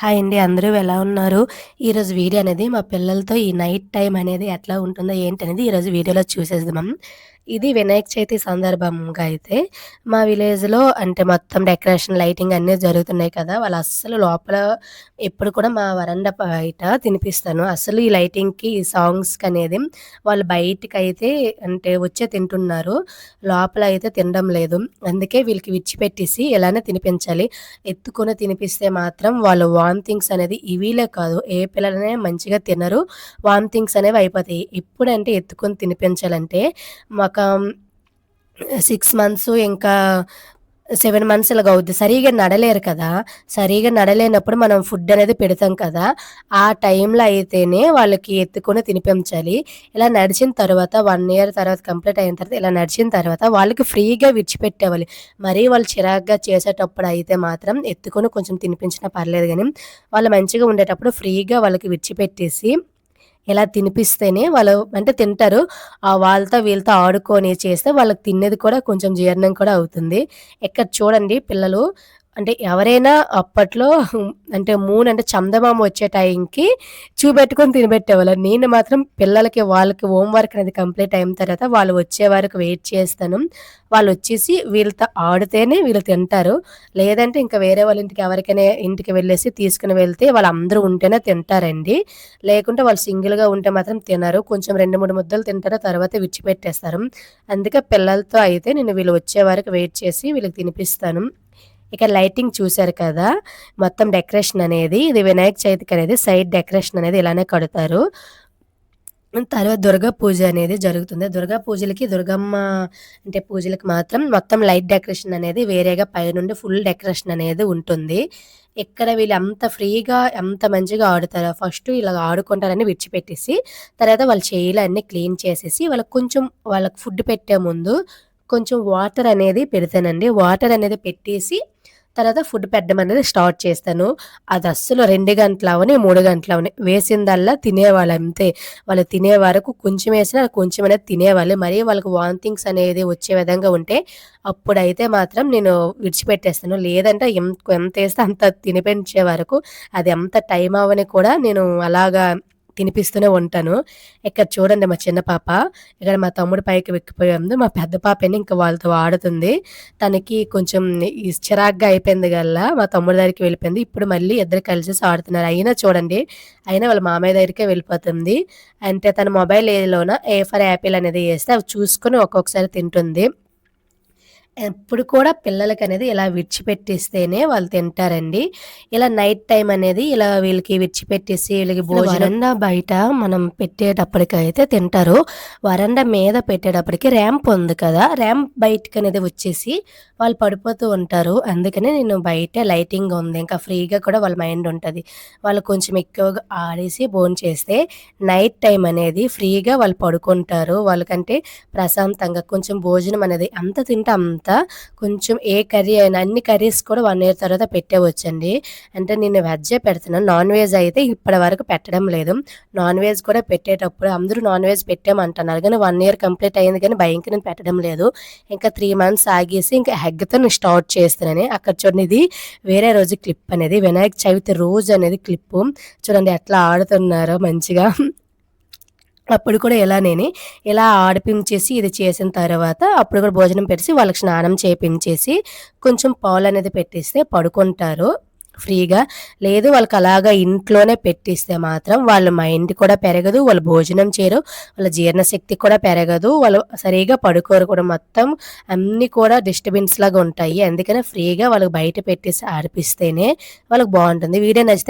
Hi అండి అందరూ ఎలా ఉన్నారు? ఈరోజు వీడియో అనేది మా పిల్లలతో ఈ నైట్ టైం అనేది ఎట్లా ఉంటుందో ఏంటనేది ఈరోజు వీడియోలో చూసేద్దాం. ఇది వినాయక చవితి సందర్భంగా అయితే మా విలేజ్లో అంటే మొత్తం డెకరేషన్ లైటింగ్ అన్నీ జరుగుతున్నాయి కదా. వాళ్ళు అస్సలు లోపల ఎప్పుడు కూడా మా వరండా బయట తినిపిస్తాను. అసలు ఈ లైటింగ్కి ఈ సాంగ్స్కి అనేది వాళ్ళు బయటకు అయితే అంటే వచ్చే తింటున్నారు. లోపల అయితే తినడం లేదు. అందుకే వీళ్ళకి విచ్చిపెట్టేసి ఇలానే తినిపించాలి. ఎత్తుకొని తినిపిస్తే మాత్రం వాళ్ళు వామిటింగ్స్ అనేది ఇవిలే కాదు. ఏ పిల్లలనే మంచిగా తినరు. వామిటింగ్స్ అనేవి అయిపోతాయి. ఎప్పుడంటే ఎత్తుకొని తినిపించాలంటే మాకు ఒక సిక్స్ మంత్స్ ఇంకా సెవెన్ మంత్స్ ఇలాగ అవుద్ది. సరిగా నడలేరు కదా. సరిగా నడలేనప్పుడు మనం ఫుడ్ అనేది పెడతాం కదా. ఆ టైంలో అయితేనే వాళ్ళకి ఎత్తుకొని తినిపించాలి. ఇలా నడిచిన తర్వాత వన్ ఇయర్ తర్వాత కంప్లీట్ అయిన తర్వాత ఇలా నడిచిన తర్వాత వాళ్ళకి ఫ్రీగా విడిచిపెట్టేవాలి. మరీ వాళ్ళు చిరాగ్గా చేసేటప్పుడు అయితే మాత్రం ఎత్తుకొని కొంచెం తినిపించినా పర్లేదు కానీ వాళ్ళు మంచిగా ఉండేటప్పుడు ఫ్రీగా వాళ్ళకి విడిచిపెట్టేసి ఇలా తినిపిస్తేనే వాళ్ళు అంటే తింటారు. ఆ వాళ్ళతో వీళ్ళతో ఆడుకొని చేస్తే వాళ్ళకి తినేది కూడా కొంచెం జీర్ణం కూడా అవుతుంది. ఇక్కడ చూడండి పిల్లలు అంటే ఎవరైనా అప్పట్లో అంటే మూన్ అంటే చందమామ వచ్చే టైంకి చూపెట్టుకొని తినబెట్టేవాళ్ళు నేను మాత్రం పిల్లలకి వాళ్ళకి హోంవర్క్ అనేది కంప్లీట్ అయిన తర్వాత వాళ్ళు వచ్చే వరకు వెయిట్ చేస్తాను. వాళ్ళు వచ్చేసి వీళ్ళతో ఆడితేనే వీళ్ళు తింటారు. లేదంటే ఇంకా వేరే వాళ్ళ ఇంటికి ఎవరికైనా ఇంటికి వెళ్ళేసి తీసుకుని వెళ్తే వాళ్ళందరూ ఉంటేనే తింటారండి. లేకుంటే వాళ్ళు సింగిల్గా ఉంటే మాత్రం తినరు. కొంచెం రెండు మూడు ముద్దలు తింటారు తర్వాత విడిచిపెట్టేస్తారు. అందుకే పిల్లలతో అయితే నేను వీళ్ళు వచ్చే వరకు వెయిట్ చేసి వీళ్ళకి తినిపిస్తాను. ఇక లైటింగ్ చూశారు కదా మొత్తం డెకరేషన్ అనేది ఇది వినాయక చవితికి అనేది సైడ్ డెకరేషన్ అనేది ఇలానే కడతారు. తర్వాత దుర్గా పూజ అనేది జరుగుతుంది. దుర్గా పూజలకి దుర్గమ్మ అంటే పూజలకి మాత్రం మొత్తం లైట్ డెకరేషన్ అనేది వేరేగా పైనుండి ఫుల్ డెకరేషన్ అనేది ఉంటుంది. ఇక్కడ వీళ్ళు అంత ఫ్రీగా ఎంత మంచిగా ఆడుతారో. ఫస్ట్ ఇలా ఆడుకుంటారని విడిచిపెట్టేసి తర్వాత వాళ్ళ చేయిలు అన్నీ క్లీన్ చేసేసి వాళ్ళకి కొంచెం వాళ్ళకి ఫుడ్ పెట్టే ముందు కొంచెం వాటర్ అనేది పెడతానండి. వాటర్ అనేది పెట్టేసి తర్వాత ఫుడ్ పెట్టడం అనేది స్టార్ట్ చేస్తాను. అది అస్సలు రెండు గంటలు అవని మూడు గంటలు అవని వేసిందల్లా తినేవాళ్ళు అంతే. వాళ్ళు తినే వరకు కొంచెం వేసినా కొంచెం అనేది తినేవాళ్ళు. మరి వాళ్ళకి వాంతింగ్స్ అనేది వచ్చే విధంగా ఉంటే అప్పుడైతే మాత్రం నేను విడిచిపెట్టేస్తాను. లేదంటే ఎంత ఎంత వేస్తే అంత తినిపించే వరకు అది ఎంత టైం అవని కూడా నేను అలాగా తినిపిస్తూనే ఉంటాను. ఇక్కడ చూడండి మా చిన్న పాప. ఇక్కడ మా తమ్ముడు పైకి వెక్కిపోయింది మా పెద్ద పాపని ఇంకా వాళ్ళతో ఆడుతుంది. తనకి కొంచెం చిరాగ్గా అయిపోయింది గల్లా. మా తమ్ముడి దగ్గరికి వెళ్ళిపోయింది. ఇప్పుడు మళ్ళీ ఇద్దరు కలిసి ఆడుతున్నారు. అయినా చూడండి అయినా వాళ్ళ మామయ్య దగ్గరికే వెళ్ళిపోతుంది. అంటే తన మొబైల్ ఏలోన ఏ ఫర్ యాపిల్ అనేది వేస్తే అవి చూసుకొని ఒక్కొక్కసారి తింటుంది. ఎప్పుడు కూడా పిల్లలకి అనేది ఇలా విడిచిపెట్టేస్తేనే వాళ్ళు తింటారండి. ఇలా నైట్ టైం అనేది ఇలా వీళ్ళకి విడిచిపెట్టేసి వీళ్ళకి వరండా బయట మనం పెట్టేటప్పటికైతే తింటారు. వరండా మీద పెట్టేటప్పటికి ర్యాంప్ ఉంది కదా ర్యాంప్ బయటకు అనేది వచ్చేసి వాళ్ళు పడిపోతూ ఉంటారు. అందుకని నేను బయట లైటింగ్ ఉంది ఇంకా ఫ్రీగా కూడా వాళ్ళ మైండ్ ఉంటుంది. వాళ్ళు కొంచెం ఎక్కువగా ఆడేసి బోన్ చేస్తే నైట్ టైం అనేది ఫ్రీగా వాళ్ళు పడుకుంటారు. వాళ్ళకంటే ప్రశాంతంగా కొంచెం భోజనం అనేది అంత తింటే అంత కొంచెం ఏ కర్రీ అయినా అన్ని కర్రీస్ కూడా వన్ ఇయర్ తర్వాత పెట్టేవచ్చండి. అంటే నేను వెజ్జే పెడుతున్నాను. నాన్ వెజ్ అయితే ఇప్పటి వరకు పెట్టడం లేదు. నాన్ వెజ్ కూడా పెట్టేటప్పుడు అందరూ నాన్ వెజ్ పెట్టామంటున్నారు కానీ వన్ ఇయర్ కంప్లీట్ అయింది కానీ భయంకర నేను పెట్టడం లేదు. ఇంకా త్రీ మంత్స్ ఆగేసి ఇంకా హెగ్తో నేను స్టార్ట్ చేస్తున్నాను. అక్కడ చూడండి ఇది వేరే రోజు క్లిప్ అనేది. వినాయక చవితి రోజు అనేది క్లిప్పు. చూడండి ఎట్లా ఆడుతున్నారో మంచిగా. అప్పుడు కూడా ఇలా నేనే ఇలా ఆడిపించేసి ఇది చేసిన తర్వాత అప్పుడు కూడా భోజనం పెట్టి వాళ్ళకి స్నానం చేపించేసి కొంచెం పాలు అనేది పెట్టిస్తే పడుకుంటారు ఫ్రీగా. లేదు వాళ్ళకి అలాగా ఇంట్లోనే పెట్టిస్తే మాత్రం వాళ్ళ మైండ్ కూడా పెరగదు వాళ్ళు భోజనం చేయరు వాళ్ళ జీర్ణశక్తి కూడా పెరగదు వాళ్ళు సరిగా పడుకోరు కూడా. మొత్తం అన్నీ కూడా డిస్టర్బెన్స్ లాగా ఉంటాయి. అందుకనే ఫ్రీగా వాళ్ళకి బయట పెట్టేసి ఆడిపిస్తేనే వాళ్ళకి బాగుంటుంది. వీడియో నచ్చితే